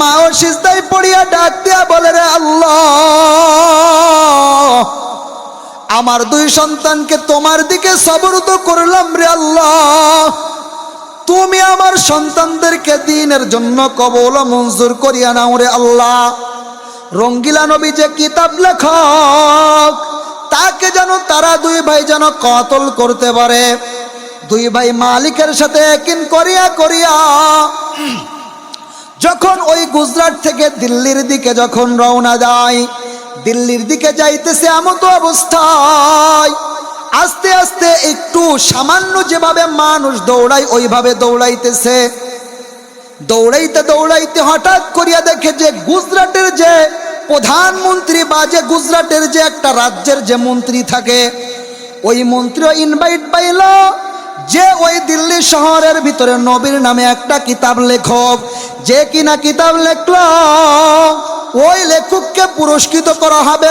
মাও সিজদায় পড়িয়া ডাক দিয়া বলে রে আল্লাহ। আমার দুই সন্তানকে তোমার দিকে সবরত করলাম রে আল্লাহ। তুমি আমার সন্তানদেরকে দিনের জন্য কবল মঞ্জুর করিয়া নাও রে আল্লাহ। রঙ্গিলা নবী যে কিতাব লেখক, তাকে যেন তারা দুই ভাই যেন কতল করতে পারে। দুই ভাই মালিকের সাথে একিন করিয়া করিয়া যখন ওই গুজরাট থেকে দিল্লির দিকে যখন রওনা যায় দিল্লির দিকে যাইতেছে এমতো অবস্থায়। আস্তে আস্তে একটু সামান্য যেভাবে মানুষ দৌড়ায়, ওইভাবে দৌড়াইতেছে। দৌড়াইতে দৌড়াইতে হঠাৎ করিয়া দেখে যে গুজরাটের যে প্রধানমন্ত্রী বা যে গুজরাটের যে একটা রাজ্যের যে মন্ত্রী থাকে, ওই মন্ত্রী ইনভাইট পাইল। শহরের ভিতরে নবীর নামে একটা কিতাব লেখক। যে কিনা কিতাব লেখল, ওই লেখককে পুরস্কৃত করা হবে।